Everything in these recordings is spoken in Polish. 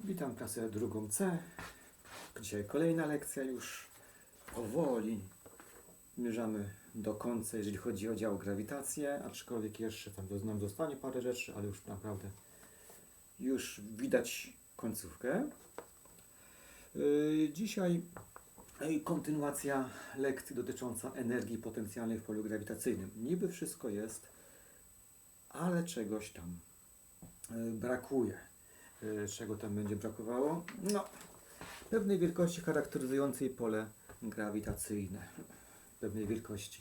Witam klasę drugą C. Dzisiaj kolejna lekcja już powoli zmierzamy do końca, jeżeli chodzi o dział grawitację, aczkolwiek jeszcze tam nam zostanie parę rzeczy, ale już naprawdę już widać końcówkę. Yy, Dzisiaj yy, kontynuacja lekcji dotycząca energii potencjalnej w polu grawitacyjnym. Niby wszystko jest, ale czegoś tam yy, brakuje. Y, czego tam będzie brakowało? No, pewnej wielkości charakteryzującej pole grawitacyjne. Pewnej wielkości.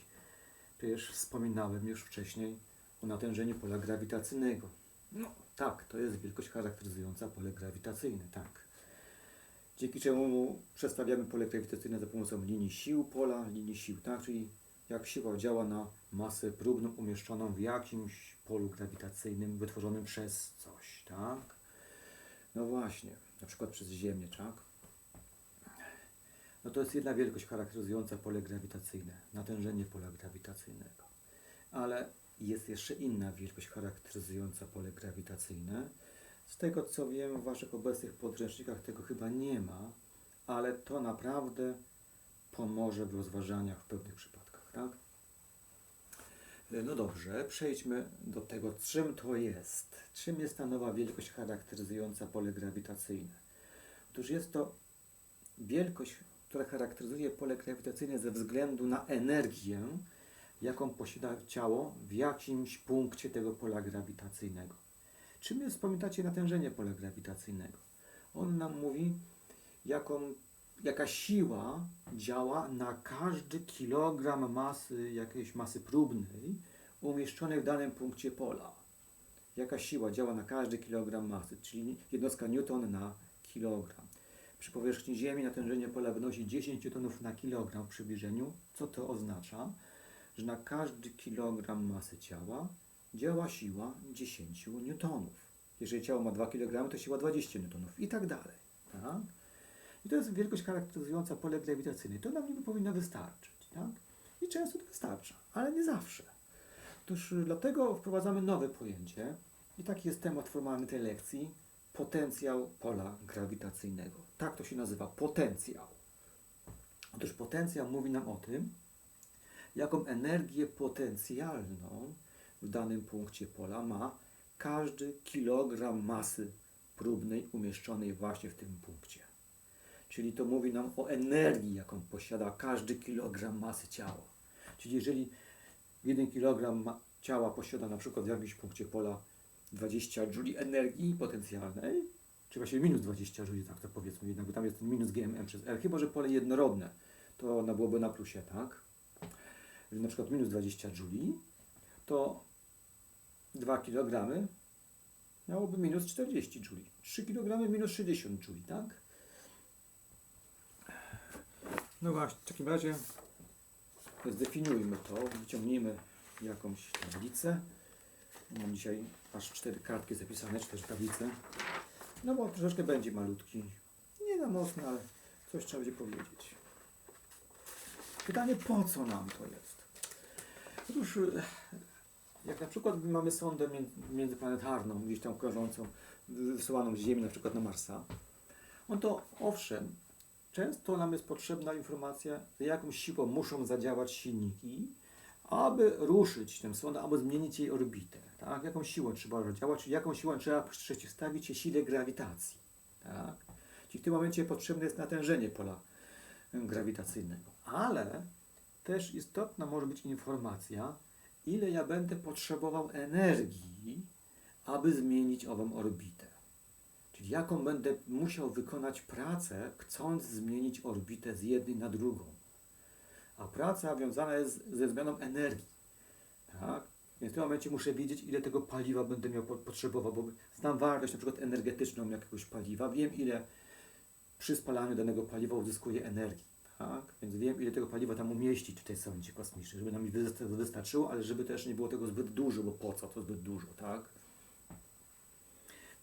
Przecież wspominałem już wcześniej o natężeniu pola grawitacyjnego. No, tak, to jest wielkość charakteryzująca pole grawitacyjne, tak. Dzięki czemu przedstawiamy pole grawitacyjne za pomocą linii sił pola, linii sił, tak? Czyli jak siła działa na masę próbną umieszczoną w jakimś polu grawitacyjnym wytworzonym przez coś, tak? No właśnie, na przykład przez Ziemię, tak? No to jest jedna wielkość charakteryzująca pole grawitacyjne, natężenie pola grawitacyjnego. Ale jest jeszcze inna wielkość charakteryzująca pole grawitacyjne. Z tego co wiem, w Waszych obecnych podręcznikach tego chyba nie ma, ale to naprawdę pomoże w rozważaniach w pewnych przypadkach, tak? No dobrze, przejdźmy do tego, czym to jest. Czym jest ta nowa wielkość charakteryzująca pole grawitacyjne? Otóż jest to wielkość, która charakteryzuje pole grawitacyjne ze względu na energię, jaką posiada ciało w jakimś punkcie tego pola grawitacyjnego. Czym jest, pamiętacie, natężenie pola grawitacyjnego? On nam mówi, jaką, jaka siła działa na każdy kilogram masy, jakiejś masy próbnej umieszczonej w danym punkcie pola. Jaka siła działa na każdy kilogram masy, czyli jednostka newton na kilogram. Przy powierzchni Ziemi natężenie pola wynosi 10 newtonów na kilogram w przybliżeniu. Co to oznacza? Że na każdy kilogram masy ciała działa siła 10 newtonów. Jeżeli ciało ma 2 kg, to siła 20 newtonów i tak dalej. Tak? I to jest wielkość charakteryzująca pole grawitacyjne. To nam niby powinno wystarczyć. Tak? I często to wystarcza, ale nie zawsze. Otóż y, dlatego wprowadzamy nowe pojęcie i taki jest temat formalny tej lekcji. Potencjał pola grawitacyjnego. Tak to się nazywa, potencjał. Otóż potencjał mówi nam o tym, jaką energię potencjalną w danym punkcie pola ma każdy kilogram masy próbnej umieszczonej właśnie w tym punkcie. Czyli to mówi nam o energii, jaką posiada każdy kilogram masy ciała. Czyli jeżeli 1 kg ma- ciała posiada na przykład w jakimś punkcie pola 20 jouli energii potencjalnej, czy właściwie minus 20 jouli, tak to powiedzmy jednak, bo tam jest minus GMM przez R, chyba że pole jednorodne, to ona byłoby na plusie, tak? Jeżeli na przykład minus 20 jouli, to 2 kg miałoby minus 40 jouli. 3 kg minus 60 jouli, tak? No właśnie, w takim razie zdefiniujmy to, wyciągnijmy jakąś tablicę. Mam dzisiaj aż cztery kartki zapisane, cztery tablice. No bo troszeczkę będzie malutki. Nie za mocno, ale coś trzeba będzie powiedzieć. Pytanie, po co nam to jest? Otóż, jak na przykład mamy sondę mię- międzyplanetarną, gdzieś tam krążącą, wysyłaną z Ziemi, na przykład na Marsa, no to owszem, często nam jest potrzebna informacja, z jaką siłą muszą zadziałać silniki, aby ruszyć tę sondę, aby zmienić jej orbitę. Tak? Jaką siłą trzeba zadziałać, jaką siłą trzeba przeciwstawić się sile grawitacji. Tak? Czyli w tym momencie potrzebne jest natężenie pola grawitacyjnego. Ale też istotna może być informacja, ile ja będę potrzebował energii, aby zmienić ową orbitę. Czyli jaką będę musiał wykonać pracę, chcąc zmienić orbitę z jednej na drugą. A praca wiązana jest ze zmianą energii. Tak? Więc w tym momencie muszę wiedzieć, ile tego paliwa będę miał po- potrzebował, bo znam wartość na przykład energetyczną jakiegoś paliwa, wiem ile przy spalaniu danego paliwa uzyskuje energii. Tak? Więc wiem, ile tego paliwa tam umieścić w tej sondzie kosmicznej, żeby nam mi wysta- wystarczyło, ale żeby też nie było tego zbyt dużo, bo po co to zbyt dużo, tak?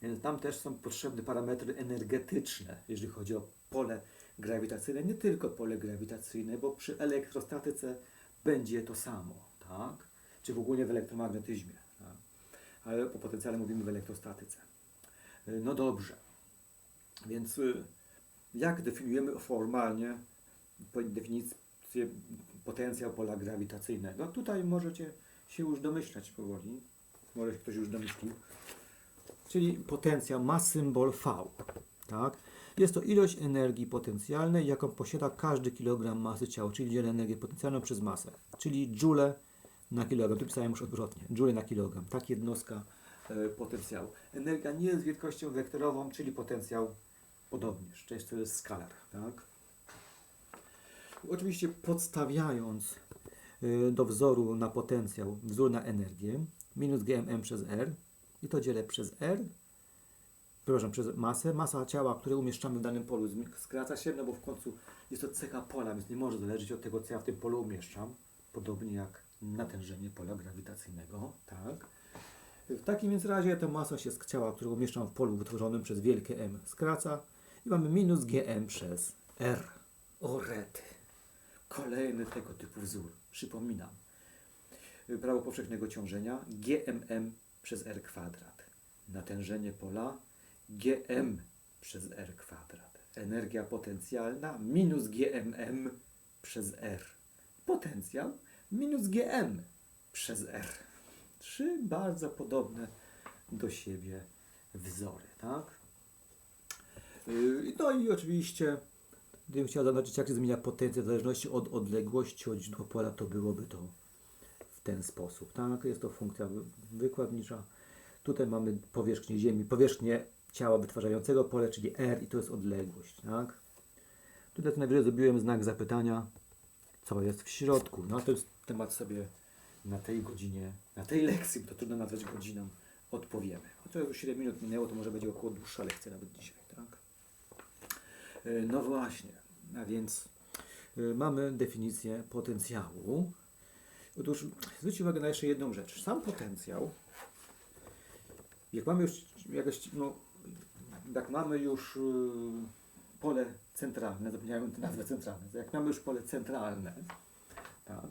Więc tam też są potrzebne parametry energetyczne, jeżeli chodzi o pole grawitacyjne, nie tylko pole grawitacyjne, bo przy elektrostatyce będzie to samo, tak? Czy w ogóle w elektromagnetyzmie, tak? ale o potencjale mówimy w elektrostatyce. No dobrze. Więc y, jak definiujemy formalnie definicję potencjał pola grawitacyjnego? Tutaj możecie się już domyślać powoli. Może się ktoś już domyślił. Czyli potencjał ma symbol V. Tak? Jest to ilość energii potencjalnej, jaką posiada każdy kilogram masy ciała, czyli dzielę energię potencjalną przez masę, czyli joule na kilogram. Tu pisałem już odwrotnie. Joule na kilogram. Tak jednostka e, potencjału. Energia nie jest wielkością wektorową, czyli potencjał podobnież, czyli to jest skalar. Tak? Oczywiście podstawiając y, do wzoru na potencjał wzór na energię minus GMM przez R i to dzielę przez R przepraszam, przez masę. Masa ciała, które umieszczamy w danym polu skraca się, no bo w końcu jest to cecha pola, więc nie może zależeć od tego, co ja w tym polu umieszczam. Podobnie jak natężenie pola grawitacyjnego, tak. W takim więc razie ta masa się z ciała, które umieszczam w polu wytworzonym przez wielkie M skraca i mamy minus GM przez R. O rety. Kolejny tego typu wzór. Przypominam. Prawo powszechnego ciążenia GMM przez R kwadrat. Natężenie pola GM przez R kwadrat. Energia potencjalna minus GMM przez R. Potencjał minus GM przez R. Trzy bardzo podobne do siebie wzory, tak? Yy, No i oczywiście, gdybym chciał zaznaczyć, jak się zmienia potencjał w zależności od odległości od źródła pola, to byłoby to ten sposób, tak? Jest to funkcja wy- wykładnicza. Tutaj mamy powierzchnię Ziemi, powierzchnię ciała wytwarzającego pole, czyli R i to jest odległość, tak? Tutaj to najwyżej zrobiłem znak zapytania, co jest w środku. No to jest temat sobie na tej godzinie, na tej lekcji, bo to trudno nazwać godziną, odpowiemy. Chociaż już 7 minut minęło, to może będzie około dłuższa lekcja nawet dzisiaj, tak? E, No właśnie, a więc e, mamy definicję potencjału. Otóż zwróćcie uwagę na jeszcze jedną rzecz. Sam potencjał, jak mamy już jakaś, no, jak mamy już y, pole centralne, zapomniałem nazwę centralne, jak mamy już pole centralne, tak,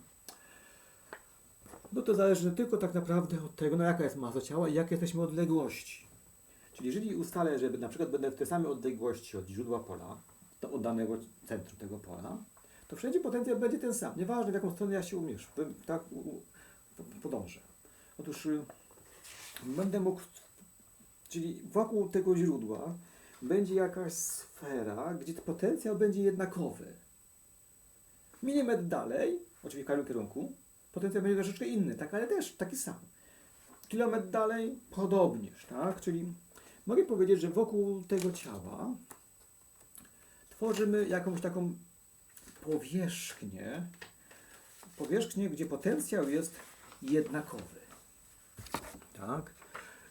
no to zależy tylko tak naprawdę od tego, no jaka jest masa ciała i jakie jesteśmy odległości. Czyli jeżeli ustalę, że na przykład będę w tej samej odległości od źródła pola, to od danego centrum tego pola, to wszędzie potencjał będzie ten sam. Nieważne w jaką stronę ja się umiesz, tak podążę. Otóż y, będę mógł, czyli wokół tego źródła będzie jakaś sfera, gdzie potencjał będzie jednakowy. Milimetr dalej, oczywiście w każdym kierunku, potencjał będzie troszeczkę inny, tak, ale też taki sam. Kilometr dalej podobnież, tak? Czyli mogę powiedzieć, że wokół tego ciała tworzymy jakąś taką powierzchnię, powierzchnię, gdzie potencjał jest jednakowy. Tak?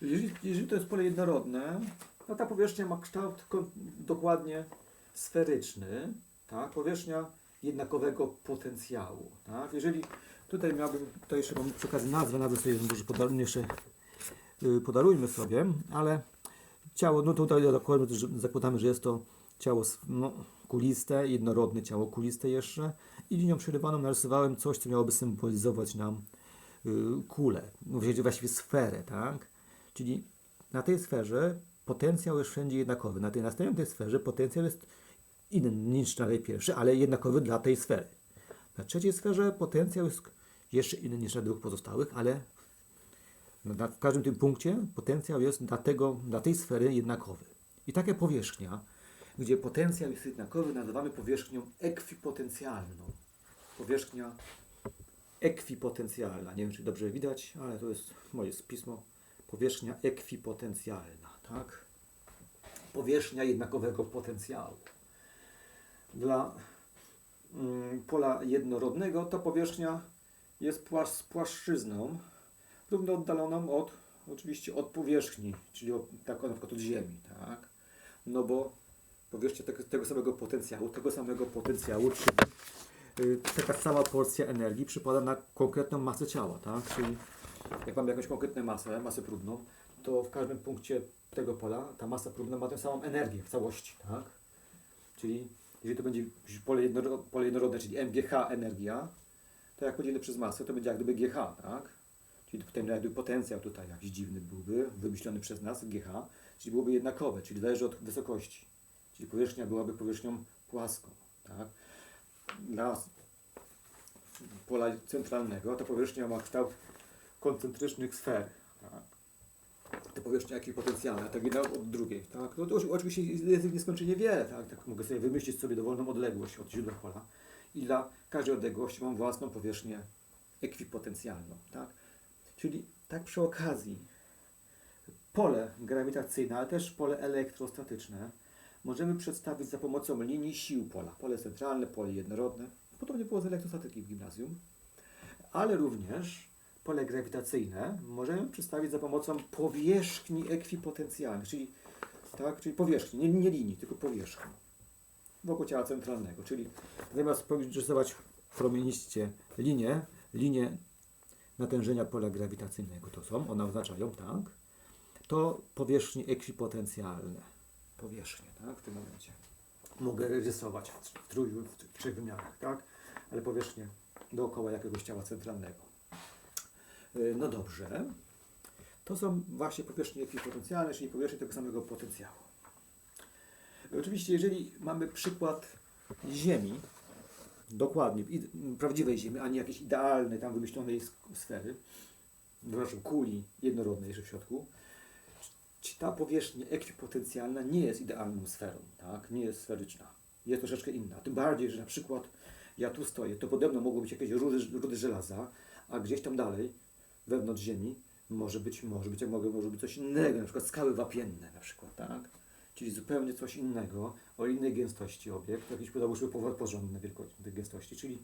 Jeżeli, jeżeli to jest pole jednorodne, no ta powierzchnia ma kształt dokładnie sferyczny, tak? powierzchnia jednakowego potencjału. Tak? Jeżeli tutaj miałbym, tutaj jeszcze mam przy okazji nazwę, nazwę sobie może podarujmy jeszcze, yy, podarujmy sobie, ale ciało, no tutaj zakładamy, zakładamy, że jest to ciało no, kuliste, jednorodne ciało kuliste jeszcze i linią przerywaną narysowałem coś, co miałoby symbolizować nam yy, kulę, no, właściwie- sferę, tak? Czyli na tej sferze potencjał jest wszędzie jednakowy. Na tej następnej sferze potencjał jest inny niż na tej pierwszej, ale jednakowy dla tej sfery. Na trzeciej sferze potencjał jest jeszcze inny niż na dwóch pozostałych, ale na, w każdym tym punkcie potencjał jest dla, tego, dla tej sfery jednakowy. I taka powierzchnia, gdzie potencjał jest jednakowy, nazywamy powierzchnią ekwipotencjalną. Powierzchnia ekwipotencjalna. Nie wiem, czy dobrze widać, ale to jest moje pismo. Powierzchnia ekwipotencjalna, tak? Powierzchnia jednakowego potencjału. Dla mm, pola jednorodnego ta powierzchnia jest płasz, płaszczyzną równo oddaloną od, oczywiście od powierzchni, czyli od, tak na przykład od ziemi, tak? No bo powierzchnia tego, tego samego potencjału, tego samego potencjału, czyli y, taka sama porcja energii przypada na konkretną masę ciała, tak? Czyli jak mamy jakąś konkretną masę, masę próbną, to w każdym punkcie tego pola ta masa próbna ma tę samą energię w całości, tak? Czyli jeżeli to będzie pole, jednoro, pole jednorodne, czyli MGH energia, to jak podzielę przez masę, to będzie jak gdyby GH, tak? Czyli tutaj jak gdyby potencjał tutaj jakiś dziwny byłby, wymyślony przez nas, GH, czyli byłoby jednakowe, czyli zależy od wysokości. Czyli powierzchnia byłaby powierzchnią płaską. Tak? Dla pola centralnego ta powierzchnia ma kształt koncentrycznych sfer. Tak? Te powierzchnie ekwipotencjalne, tak jedna od drugiej. Tak? No to oczy- oczywiście jest ich nieskończenie wiele. Tak? tak mogę sobie wymyślić sobie dowolną odległość od źródła pola i dla każdej odległości mam własną powierzchnię ekwipotencjalną. Tak? Czyli tak przy okazji pole grawitacyjne, ale też pole elektrostatyczne możemy przedstawić za pomocą linii sił pola. Pole centralne, pole jednorodne. Podobnie było z elektrostatyki w gimnazjum. Ale również pole grawitacyjne możemy przedstawić za pomocą powierzchni ekwipotencjalnych, czyli, tak, czyli powierzchni, nie, nie linii, tylko powierzchni wokół ciała centralnego. Czyli zamiast rysować promieniście linię, linie natężenia pola grawitacyjnego to są, one oznaczają, tak, to powierzchnie ekwipotencjalne. Powierzchnie, tak, w tym momencie. Mogę rysować w, trój, w trzech wymiarach, tak, ale powierzchnię dookoła jakiegoś ciała centralnego. Yy, No dobrze. To są właśnie powierzchnie ekwipotencjalne, czyli powierzchnie tego samego potencjału. Oczywiście, jeżeli mamy przykład Ziemi, dokładnie, prawdziwej Ziemi, a nie jakiejś idealnej, tam wymyślonej sfery, przepraszam, kuli jednorodnej jeszcze w środku, czy ta powierzchnia ekwipotencjalna nie jest idealną sferą, tak? nie jest sferyczna, jest troszeczkę inna. Tym bardziej, że na przykład ja tu stoję, to pode mną mogą być jakieś rudy, rudy żelaza, a gdzieś tam dalej, wewnątrz Ziemi, może być, może być, może, może być coś innego, na przykład skały wapienne na przykład, tak? Czyli zupełnie coś innego, o innej gęstości obiekt, jakiś powód porządny wielkości tej gęstości, czyli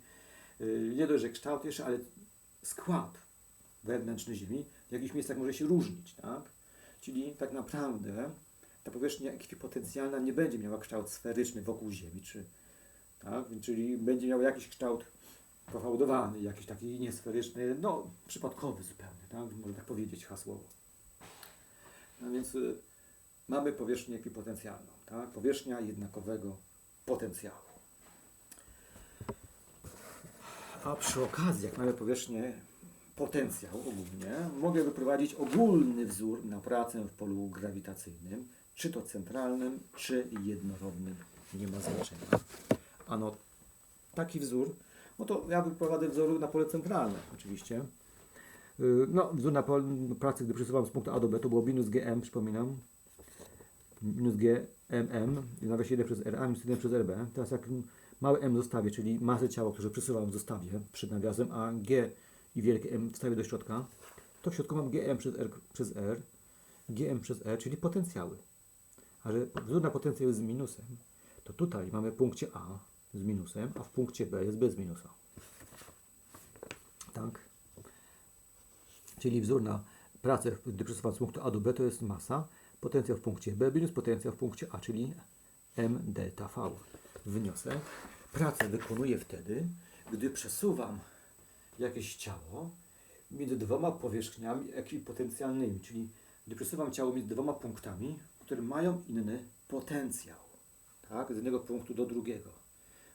yy, nie dość, że kształt jeszcze, ale skład wewnętrzny Ziemi w jakichś miejscach może się różnić, tak? Czyli tak naprawdę ta powierzchnia ekwipotencjalna nie będzie miała kształt sferyczny wokół Ziemi, czy, tak? czyli będzie miała jakiś kształt pofałdowany, jakiś taki niesferyczny, no przypadkowy zupełnie, tak? można tak powiedzieć hasłowo. No więc y, mamy powierzchnię ekwipotencjalną, tak? powierzchnia jednakowego potencjału. A przy okazji, jak mamy powierzchnię potencjał ogólnie, mogę wyprowadzić ogólny wzór na pracę w polu grawitacyjnym, czy to centralnym, czy jednorodnym, nie ma znaczenia. Ano, taki wzór, no to ja wyprowadzę wzór na pole centralne oczywiście. Yy, No, wzór na pole pracy, gdy przesuwam z punktu A do B, to było minus GM, przypominam. Minus GMM, nawiasie 1 przez RA, minus 1 przez RB. Teraz jak małe m zostawię, czyli masę ciała, które przesuwam, zostawię przed nawiasem, a G i wielkie M wstawię do środka, to w środku mam GM przez R, przez R, GM przez E, czyli potencjały. A że wzór na potencjał jest z minusem, to tutaj mamy w punkcie A z minusem, a w punkcie B jest bez minusa. Tak? Czyli wzór na pracę, gdy przesuwam z punktu A do B, to jest masa, potencjał w punkcie B minus potencjał w punkcie A, czyli M delta V. Wniosek. Pracę wykonuję wtedy, gdy przesuwam jakieś ciało między dwoma powierzchniami ekwipotencjalnymi, czyli gdy przesuwam ciało między dwoma punktami, które mają inny potencjał. Tak? Z jednego punktu do drugiego.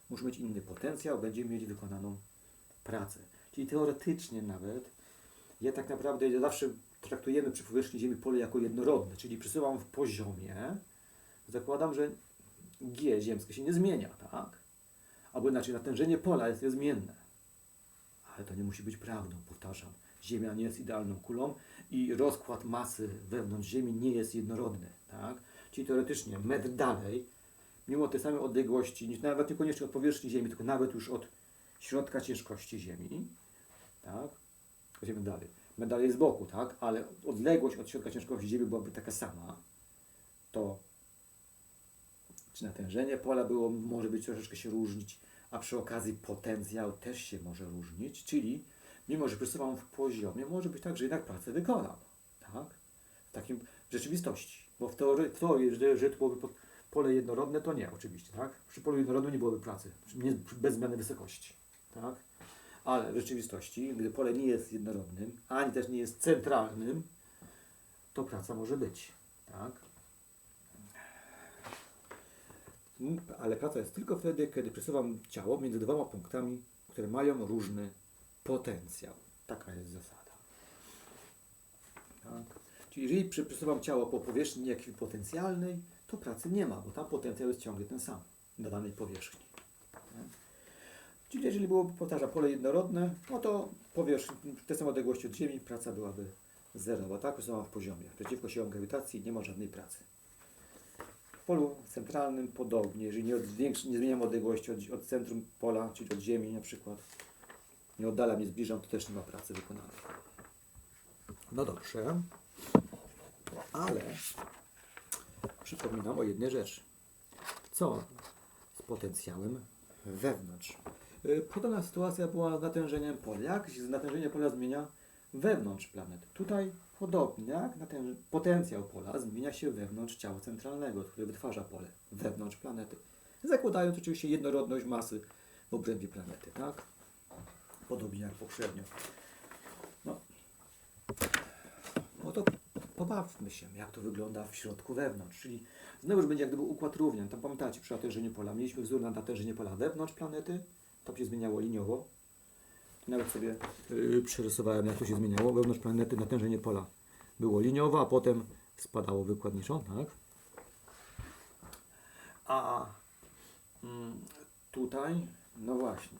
Muszą mieć inny potencjał, będziemy mieli wykonaną pracę. Czyli teoretycznie nawet, ja tak naprawdę zawsze traktujemy przy powierzchni Ziemi pole jako jednorodne, czyli przesuwam w poziomie, zakładam, że G ziemskie się nie zmienia, tak? Albo inaczej, natężenie pola jest niezmienne. Ale to nie musi być prawdą, powtarzam. Ziemia nie jest idealną kulą i rozkład masy wewnątrz Ziemi nie jest jednorodny, tak? Czyli teoretycznie metr dalej, mimo tej samej odległości, nawet niekoniecznie od powierzchni Ziemi, tylko nawet już od środka ciężkości Ziemi, tak? Idziemy dalej. Metr dalej z boku, tak? Ale odległość od środka ciężkości Ziemi byłaby taka sama, to czy natężenie pola było, może być troszeczkę się różnić, a przy okazji potencjał też się może różnić, czyli mimo, że przesuwam w poziomie, może być tak, że jednak pracę wykonam, tak? W takim w rzeczywistości, bo w teorii, w że, że to byłoby po- pole jednorodne, to nie oczywiście, tak? Przy polu jednorodnym nie byłoby pracy, nie, bez zmiany wysokości, tak? Ale w rzeczywistości, gdy pole nie jest jednorodnym, ani też nie jest centralnym, to praca może być, tak? Mm, Ale praca jest tylko wtedy, kiedy przesuwam ciało między dwoma punktami, które mają różny potencjał. Taka jest zasada. Tak? Czyli jeżeli prze- przesuwam ciało po powierzchni ekwipotencjalnej, to pracy nie ma, bo tam potencjał jest ciągle ten sam na danej powierzchni. Czyli jeżeli było, powtarza, pole jednorodne, no to powierzchni, te same odległości od Ziemi, praca byłaby zerowa, tak? Sama w poziomie. Przeciwko siłom grawitacji nie ma żadnej pracy. Polu centralnym podobnie, jeżeli nie, nie zmieniam odległości od, od centrum pola, czyli od Ziemi na przykład, nie oddalam, nie zbliżam, to też nie ma pracy wykonanej. No dobrze, ale przypominam o jednej rzeczy. Co z potencjałem wewnątrz? Y, Podobna sytuacja była z natężeniem pola. Jak się natężenie pola zmienia wewnątrz planety? Tutaj podobnie, jak natęż... potencjał pola zmienia się wewnątrz ciała centralnego, które wytwarza pole, wewnątrz planety. Zakładając oczywiście jednorodność masy w obrębie planety, tak? Podobnie jak poprzednio. No, no to pobawmy się, jak to wygląda w środku wewnątrz. Czyli znowu już będzie jak gdyby układ równian. Tam pamiętacie przy natężeniu pola. Mieliśmy wzór na natężenie pola wewnątrz planety. To się zmieniało liniowo. Nawet sobie yy, przerysowałem, jak to się zmieniało. Wewnątrz planety natężenie pola było liniowo, a potem spadało wykładniczo, tak? A mm, tutaj, no właśnie.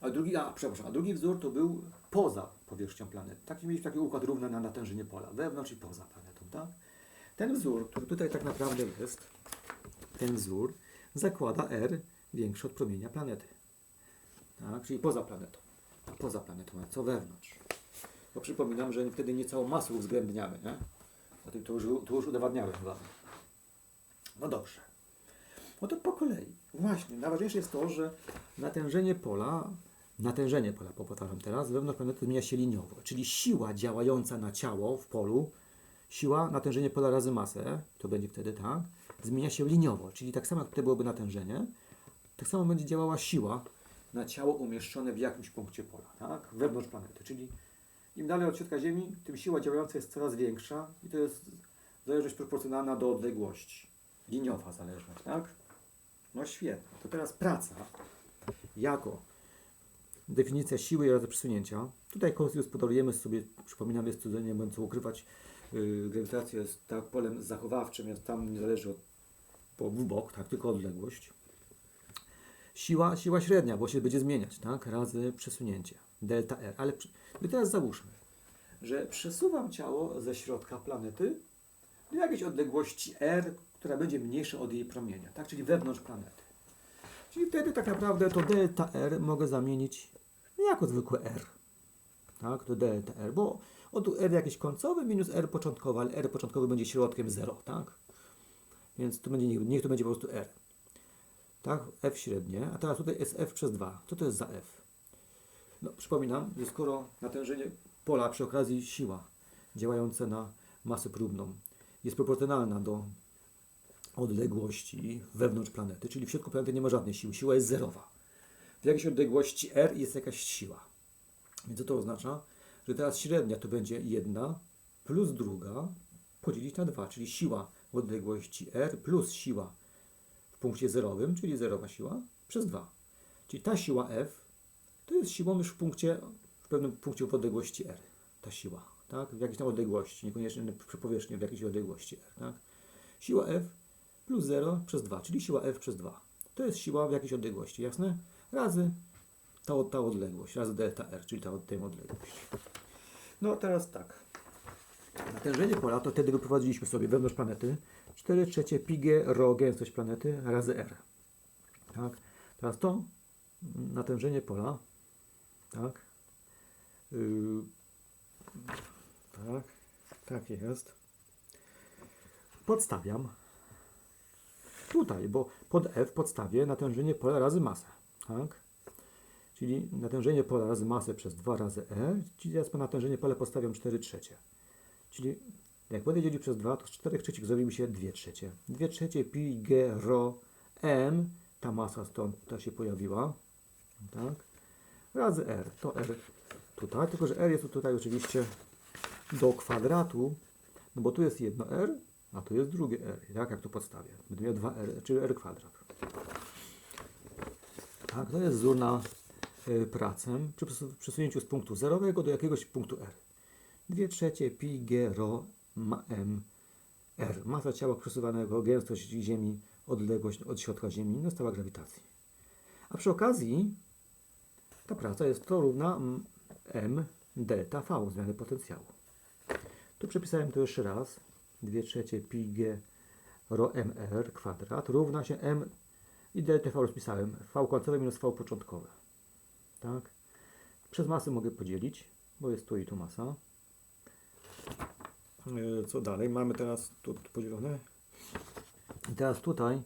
A drugi, a przepraszam, a drugi wzór to był poza powierzchnią planety. Taki mieliśmy taki układ równy na natężenie pola, wewnątrz i poza planetą, tak? Ten wzór, który tutaj tak naprawdę jest, ten wzór zakłada R większy od promienia planety. Tak? Czyli poza planetą. Poza planetą, co wewnątrz. Bo przypominam, że wtedy nie całą masę uwzględniamy, nie? To już, to już udowadniałem Wam. No dobrze. No to po kolei. Właśnie, najważniejsze jest to, że natężenie pola, natężenie pola, powtarzam teraz, wewnątrz planety zmienia się liniowo, czyli siła działająca na ciało w polu, siła, natężenie pola razy masę, to będzie wtedy tak, zmienia się liniowo, czyli tak samo jak tutaj byłoby natężenie, tak samo będzie działała siła na ciało umieszczone w jakimś punkcie pola, tak, wewnątrz planety, czyli im dalej od środka Ziemi, tym siła działająca jest coraz większa i to jest zależność proporcjonalna do odległości. Liniowa zależność, tak? No świetnie. To teraz praca jako definicja siły razy przesunięcia. Tutaj konstytucję spodolujemy sobie, przypominam, jest cudzenie, nie będą co ukrywać. Yy, grawitacja jest tak polem zachowawczym, więc tam nie zależy od po, w bok, tak, tylko odległość. Siła, siła średnia, bo się będzie zmieniać, tak, razy przesunięcie, delta R. Ale przy- my teraz załóżmy, że przesuwam ciało ze środka planety do jakiejś odległości R, która będzie mniejsza od jej promienia, tak? czyli wewnątrz planety. Czyli wtedy tak naprawdę to delta R mogę zamienić jako zwykłe R. Tak, to delta R, bo od R jakieś końcowe minus R początkowe, ale R początkowy będzie środkiem 0, tak? Więc tu będzie, niech, to będzie po prostu R. Tak, F średnie, a teraz tutaj jest F przez 2. Co to jest za F? No, przypominam, że skoro natężenie pola przy okazji siła działająca na masę próbną jest proporcjonalna do odległości wewnątrz planety, czyli w środku planety nie ma żadnej siły, siła jest zerowa. W jakiejś odległości R jest jakaś siła. Więc co to oznacza? Że teraz średnia to będzie jedna plus druga podzielić na 2, czyli siła w odległości R plus siła punkcie zerowym, czyli zerowa siła, przez 2. Czyli ta siła F to jest siłą już w punkcie, w pewnym punkcie w odległości R. Ta siła, tak? W jakiejś tam odległości, niekoniecznie przy powierzchni, w jakiejś odległości R, tak? Siła F plus 0 przez 2, czyli siła F przez 2. To jest siła w jakiejś odległości, jasne? Razy ta, ta odległość, razy delta R, czyli ta, tę odległość. No teraz tak. Natężenie pola to wtedy wyprowadziliśmy sobie wewnątrz planety 4 trzecie pi g rho gęstość planety razy R. Tak? Teraz to natężenie pola, tak? Yy, tak, tak jest. Podstawiam tutaj, bo pod F podstawię natężenie pola razy masę, tak? Czyli natężenie pola razy masę przez 2 razy E, czyli teraz po natężenie pola postawiam 4 trzecie. Czyli jak będę dzielił przez 2, to z 4 trzecich zrobi mi się 2 trzecie. 2 trzecie pi g rho m, ta masa stąd ta się pojawiła, tak? Razy r, to r tutaj, tylko że r jest tutaj oczywiście do kwadratu, no bo tu jest jedno r, a tu jest drugie r, tak jak tu podstawię. Będę miał 2r, czyli r kwadrat. Tak, to jest wzór na y, pracę przy przesu- przesunięciu z punktu zerowego do jakiegoś punktu r. 2 trzecie pi g rho ma m R. Masa ciała przesuwanego, gęstość Ziemi, odległość od środka Ziemi, no stała grawitacji. A przy okazji ta praca jest to równa m delta v, zmiany potencjału. Tu przepisałem to jeszcze raz. 2 trzecie pi g rho mr kwadrat równa się m i delta v rozpisałem. v końcowe minus v początkowe. Tak? Przez masę mogę podzielić, bo jest tu i tu masa. E, Co dalej? Mamy teraz tu podzielone. I teraz tutaj,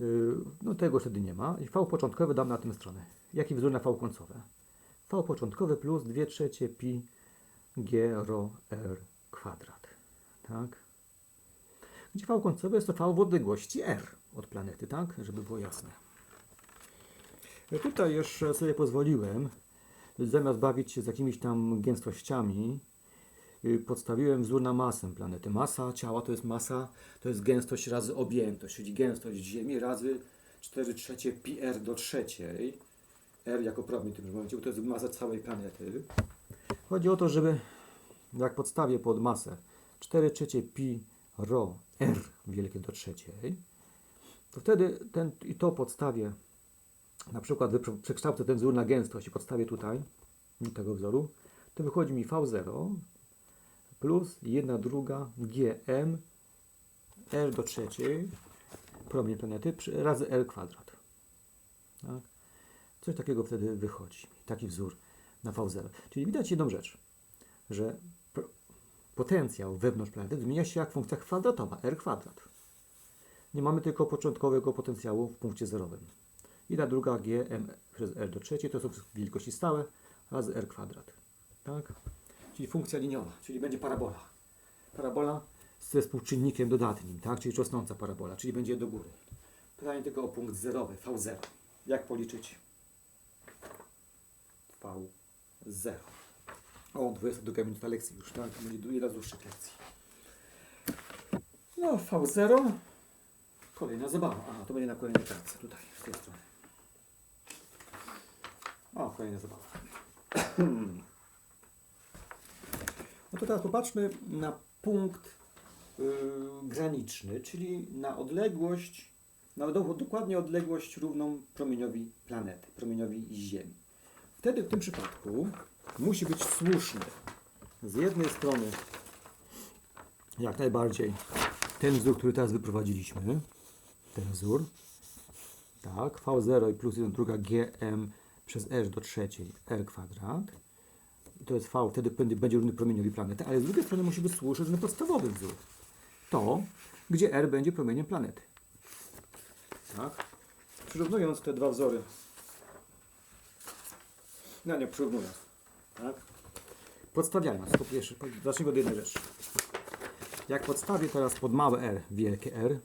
yy, no tego wtedy nie ma. I V początkowy dam na tę stronę. Jaki wzór na V końcowe? V początkowy plus 2 trzecie pi g rho r kwadrat. Tak? Gdzie V końcowe jest to V w odległości r od planety, tak? Żeby było jasne. Ja Tutaj jeszcze sobie pozwoliłem, zamiast bawić się z jakimiś tam gęstościami, podstawiłem wzór na masę planety. Masa ciała to jest masa, to jest gęstość razy objętość, czyli gęstość Ziemi razy 4 trzecie pi r do trzeciej. R jako promień w tym momencie, bo to jest masa całej planety. Chodzi o to, żeby jak podstawię pod masę 4 trzecie pi rho r wielkie do trzeciej, to wtedy ten, i to podstawię, na przykład przekształcę ten wzór na gęstość i podstawię tutaj do tego wzoru, to wychodzi mi V0 plus 1 druga gm r do trzeciej promień planety razy l kwadrat. Tak? Coś takiego wtedy wychodzi. Taki wzór na V0. Czyli widać jedną rzecz, że potencjał wewnątrz planety zmienia się jak funkcja kwadratowa, r kwadrat. Nie mamy tylko początkowego potencjału w punkcie zerowym. I na druga g m przez r do trzeciej to są wielkości stałe razy r kwadrat. Tak? Czyli funkcja liniowa, czyli będzie parabola. Parabola ze współczynnikiem dodatnim, tak? czyli rosnąca parabola, czyli będzie do góry. Pytanie tylko o punkt zerowy, V0. Jak policzyć? V0. O, 22 minuta lekcji już, tak? Będzie jedna z dłuższych lekcji. No, V0. Kolejna zabawa. A, to będzie na kolejnej kartce, tutaj, z tej strony. O, kolejna zabawa. No to teraz popatrzmy na punkt yy, graniczny, czyli na odległość, na do, dokładnie odległość równą promieniowi planety, promieniowi Ziemi. Wtedy w tym przypadku musi być słuszny z jednej strony jak najbardziej ten wzór, który teraz wyprowadziliśmy, ten wzór, tak, V0 i plus 1 druga gm przez r do trzeciej r kwadrat, to jest V, wtedy będzie, równy promieniowi planety, ale z drugiej strony musi być słuszny ten podstawowy wzór. To, gdzie R będzie promieniem planety. Tak? Przyrównując te dwa wzory. No nie, przyrównując. Tak? Podstawiając, po pierwsze, zacznijmy od jednej rzeczy. Jak podstawię teraz pod małe r, wielkie R,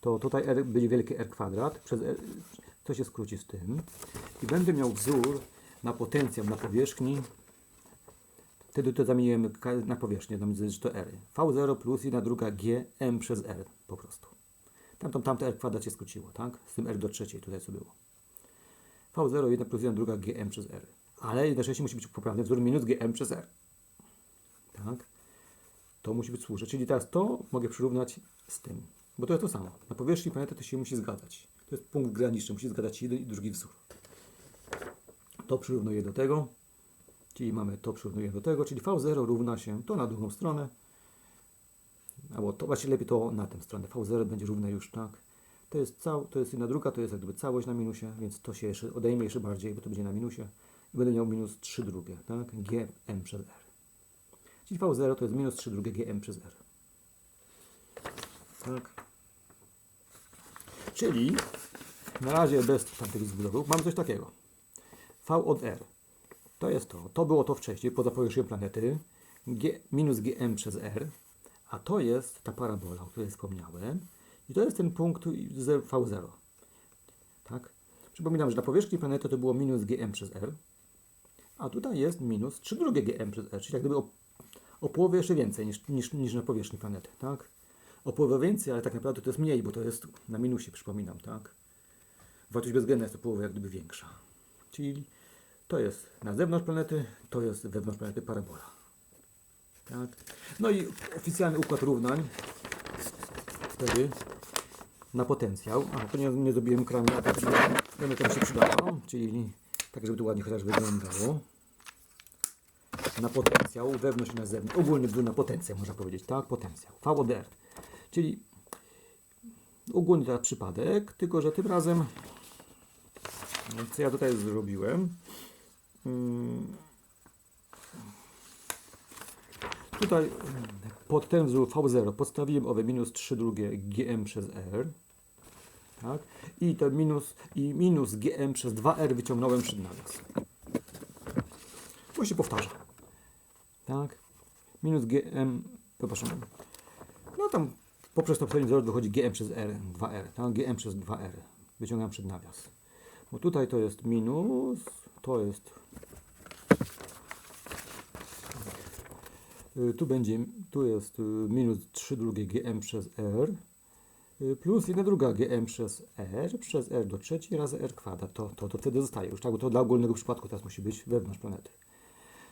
to tutaj R będzie wielkie R kwadrat, przez R, to się skróci z tym. I będę miał wzór na potencjał na powierzchni. Wtedy to zamieniłem na powierzchnię, tam że to R. V0 plus 1 druga G M przez R po prostu. Tamto, tamte R kwadrat się skróciło, tak? Z tym R do trzeciej tutaj co było. V0 1 plus 1 druga GM przez R. Ale jednocześnie musi być poprawny wzór minus GM przez R. Tak? To musi być słuszne. Czyli teraz to mogę przyrównać z tym. Bo to jest to samo. Na powierzchni planety to się musi zgadzać. To jest punkt graniczny. Musi zgadzać jeden i drugi wzór. To przyrównuję do tego. Czyli mamy to przyrównuję do tego. Czyli V0 równa się to na drugą stronę. Albo to właśnie lepiej to na tę stronę. V0 będzie równe już tak. To jest, cał, to jest jedna druga, to jest jak gdyby całość na minusie, więc to się jeszcze odejmie jeszcze bardziej, bo to będzie na minusie. I będę miał minus 3 drugie, tak? Gm przez R. Czyli V0 to jest minus 3 drugie Gm przez R. Tak. Czyli na razie bez tamtych zbudowów mamy coś takiego. V od R. To jest to. To było to wcześniej, poza powierzchnią planety. G, minus Gm przez R. A to jest ta parabola, o której wspomniałem. I to jest ten punkt z- V0. Tak? Przypominam, że na powierzchni planety to było minus Gm przez R. A tutaj jest minus 3 drugie Gm przez R. Czyli jak gdyby o, o połowę jeszcze więcej niż, niż, niż na powierzchni planety. Tak? O połowę więcej, ale tak naprawdę to jest mniej, bo to jest na minusie, przypominam. Tak? Wartość bezwzględna jest o połowę jak gdyby większa. Czyli to jest na zewnątrz planety, to jest wewnątrz planety parabola. Tak? No i oficjalny układ równań wtedy na potencjał. A to nie, zrobiłem kranu, tak będę to mi się przydało, czyli tak, żeby to ładnie chociaż wyglądało. Na potencjał, wewnątrz i na zewnątrz. Ogólny wzór na potencjał, można powiedzieć, tak? Potencjał. V od R. Czyli ogólny teraz przypadek, tylko że tym razem, co ja tutaj zrobiłem, Tutaj mm, pod ten wzór V0 podstawiłem owe minus 3 drugie GM przez R. Tak? I to minus, i minus GM przez 2R wyciągnąłem przed nawias. To się powtarza. Tak? Minus GM, przepraszam. No tam poprzez to przednie wzór wychodzi GM przez R, 2R. Tak? GM przez 2R. Wyciągam przed nawias. Bo tutaj to jest minus, to jest Tu będzie, tu jest y, minus 3 drugie gm przez r y, plus 1 druga gm przez r przez r do trzeciej razy r kwadrat. To, to, to wtedy zostaje już, tak? Bo to dla ogólnego przypadku teraz musi być wewnątrz planety.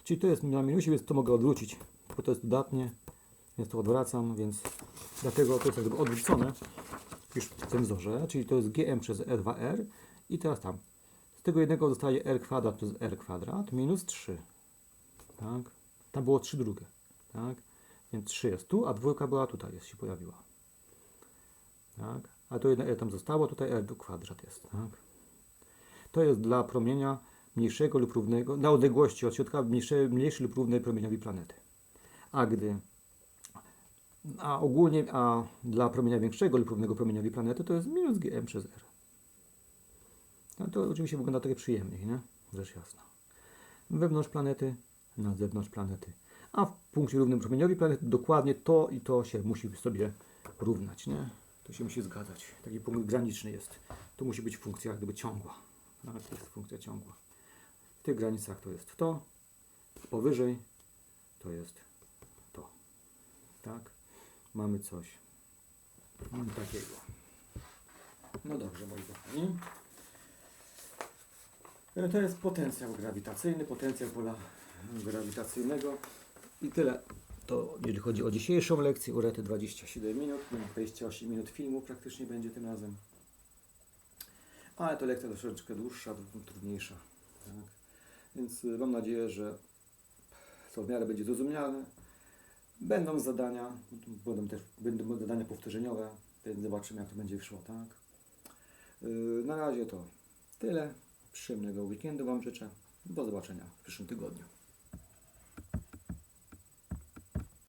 Czyli to jest na minusie, więc to mogę odwrócić, bo to jest dodatnie, więc to odwracam, więc dlatego to jest jakby odwrócone już w tym wzorze, czyli to jest gm przez r2r i teraz tam. Z tego jednego zostaje r kwadrat plus r kwadrat minus 3. Tak? Tam było 3 drugie. Tak? Więc 3 jest tu, a dwójka była tutaj, jest, się pojawiła. Tak? A to jedno tam zostało, tutaj R kwadrat jest. Tak? To jest dla promienia mniejszego lub równego, na odległości od środka mniejsze, mniejszy lub równy promieniowi planety. A gdy a ogólnie, a dla promienia większego lub równego promieniowi planety to jest minus gm przez r. No to oczywiście wygląda takie przyjemniej, nie? Rzecz jasna. Wewnątrz planety, na zewnątrz planety. A w punkcie równym promieniowi planety dokładnie to i to się musi sobie równać, nie? To się musi zgadzać. Taki punkt graniczny jest. To musi być funkcja gdyby ciągła. No, to jest funkcja ciągła. W tych granicach to jest to, powyżej to jest to. Tak? Mamy coś takiego. No dobrze, moi kochani. E, To jest potencjał grawitacyjny, potencjał pola grawitacyjnego. I tyle. To jeżeli chodzi o dzisiejszą lekcję, urety 27 minut, 28 minut filmu praktycznie będzie tym razem. Ale to lekcja troszeczkę dłuższa, trudniejsza. Tak? Więc y, mam nadzieję, że to w miarę będzie zrozumiane. Będą zadania, będą też będą zadania powtórzeniowe, więc zobaczymy jak to będzie szło, tak? Yy, Na razie to tyle. Przyjemnego weekendu Wam życzę. Do zobaczenia w przyszłym tygodniu.